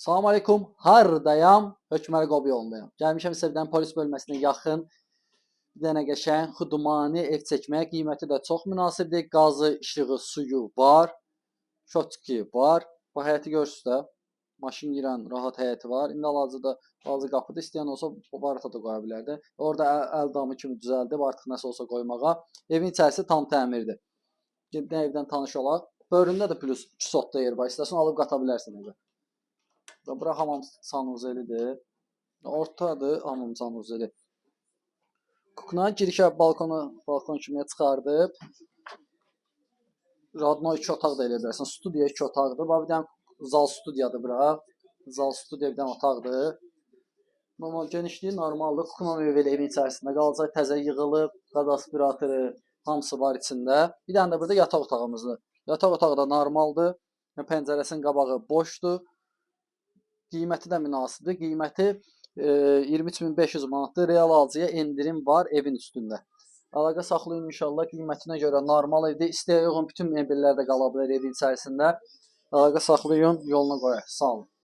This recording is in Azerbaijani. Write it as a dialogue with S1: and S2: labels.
S1: Salam aleykum, hardayam? Hökmər Qob yolundayam. Gəlmişəm Sevdən polis bölməsinə yaxın bir dənə qəşəng xudmani ev çəkməyə. Qiyməti də çox münasibdir. Qazı, işığı, suyu var. Şotki var. Bu həyəti görürsüz də. Maşın girən rahat həyəti var. İndi hal-hazırda bazı qapıda istəyən olsa bu barata da qoya bilər də. Orada əl, əl damı kimi düzəldib artıq nəsə olsa qoymağa. Evin içərisi tam təmirdir. Gedin evdən tanış olaq. Bölümdə də plus 2 sotda yer var. İstəsən alıb qata bilərsən evə. Da bura hamam sanuzelidir. Ortadır hamam sanuzeli. Kukna girişə balkona, balkon kimi çıxardıb. Radno 2 otaq da elə bilərsən. Studiya 2 otaqdır. Bax bir dənə zal studiyadır bura. Zal studiya bir dənə otaqdır. Normal genişliyi normaldır. Kukna mebeli evin içərisində qalacaq. Təzə yığılıb, qaz aspiratoru hamısı var içində. Bir dənə də burada yataq otağımızdır. Yataq otağı da normaldır. Pəncərəsinin qabağı boşdur. Qiyməti də münasibdir. Qiyməti e, 23500 manatdır. Real alıcıya endirim var evin üstündə. Əlaqə saxlayın inşallah. Qiymətinə görə normal evdə istəyə uyğun bütün mebellər də qala bilər evin içərisində. Əlaqə saxlayın, yoluna qoyaq. Sağ olun.